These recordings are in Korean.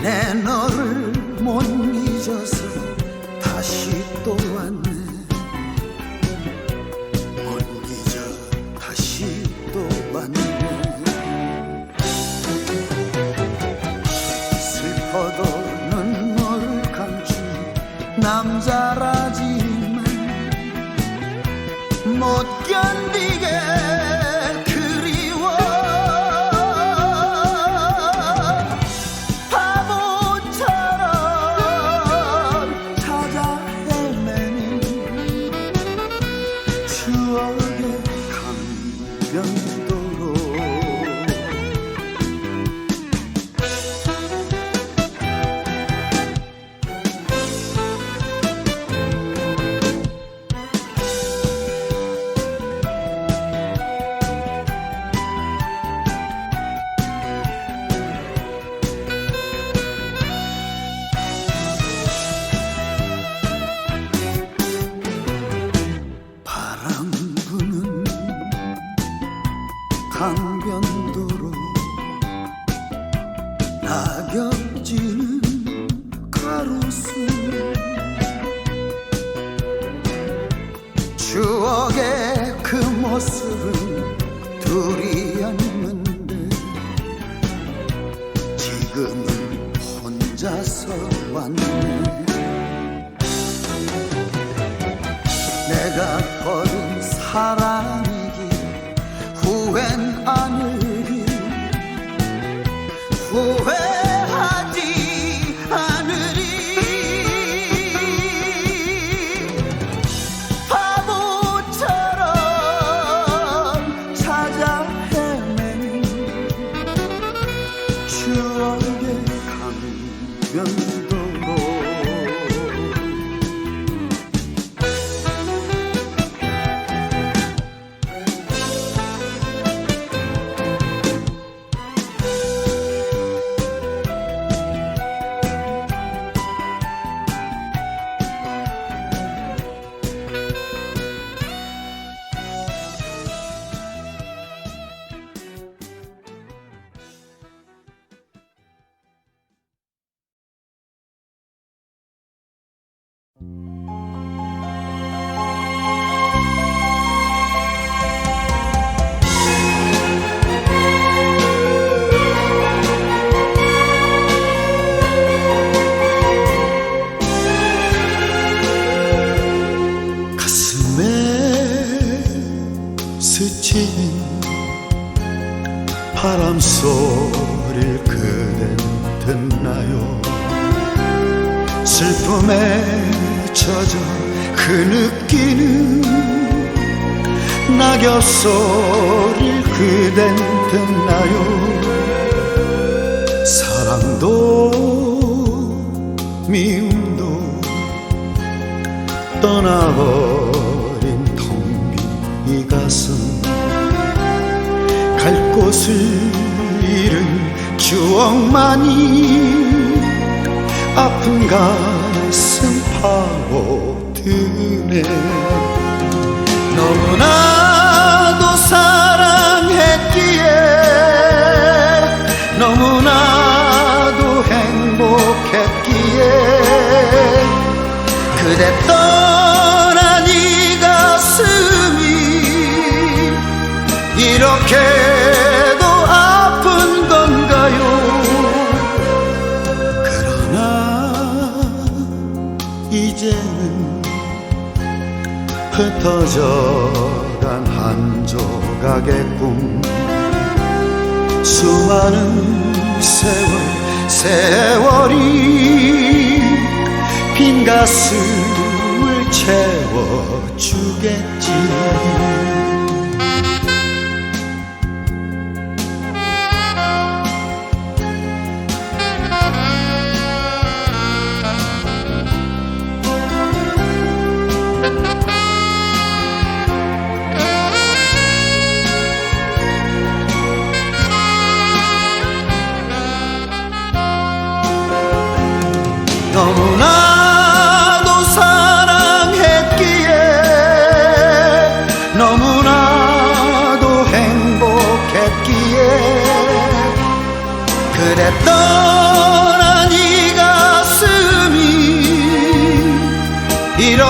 내 너를 못 잊어서 다시 또 왔네. 못 잊어 다시 또 왔네. 슬퍼도 눈물을 감춘 남자라 강변도로 낙엽 지는 가로수 추억의 그 모습은 둘이었는데 지금은 혼자서 왔네. 내가 버린 사랑 슬픔에 젖어 흐느끼는 낙엽 소리를 그댄 듣나요? 사랑도 미움도 떠나버린 텅빈이 가슴. 갈 곳을 잃은 추억만이 아픈 가슴 파고드네. 너무나도 사랑했기에 너무나도 행복했기에 그대 떠난 이 가슴이 이렇게 흩어져간 한 조각의 꿈. 수많은 세월 세월이 빈 가슴을 채워주겠지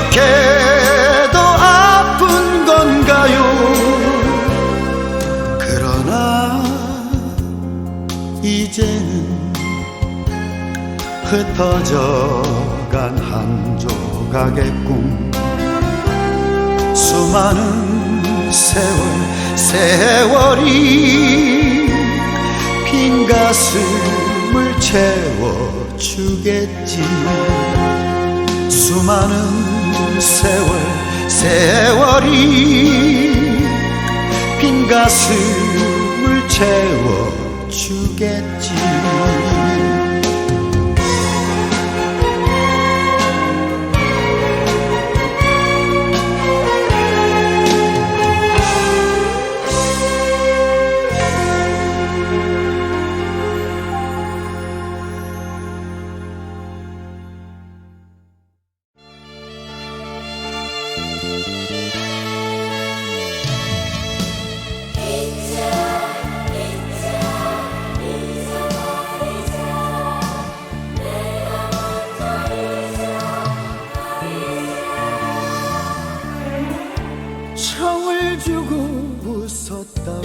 이렇게 도 아픈 건가요? 그러나 이제는 흩어져간 한 조각의 꿈. 수많은 세월 세월이 빈 가슴을 채워주겠지 수많은 세월 세월이 빈 가슴을 채워주겠지 웃었다오.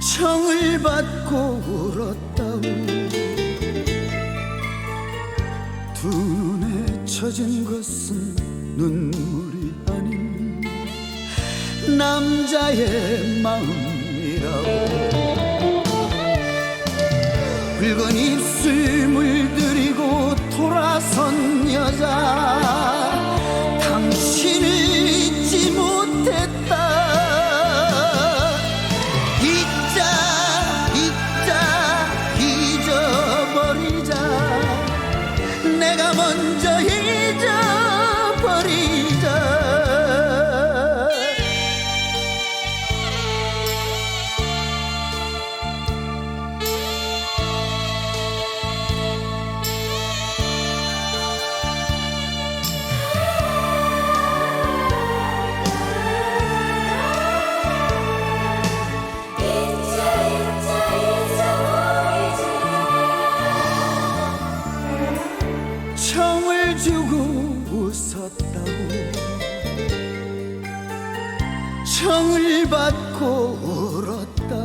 청을 받고 울었다오. 두 눈에 젖은 것은 눈물이 아닌 남자의 마음이라오. 붉은 입술 물들이고 돌아선 여자 청을 주고 웃었다고. 청을 받고 울었다고.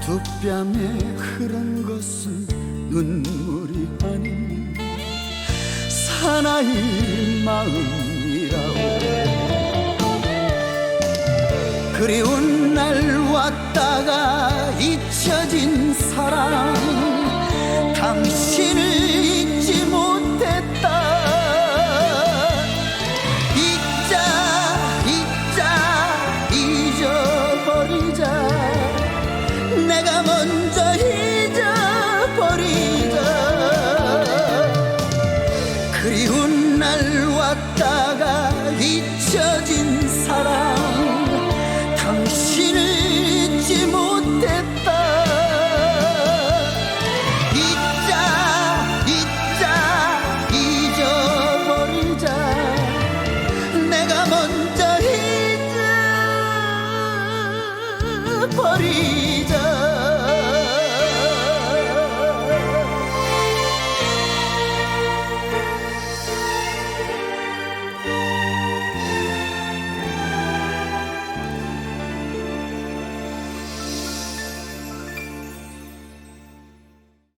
두 뺨에 흐른 것은 눈물이 아닌 사나이 마음이라오 그리운 날 왔다가 잊혀진 사랑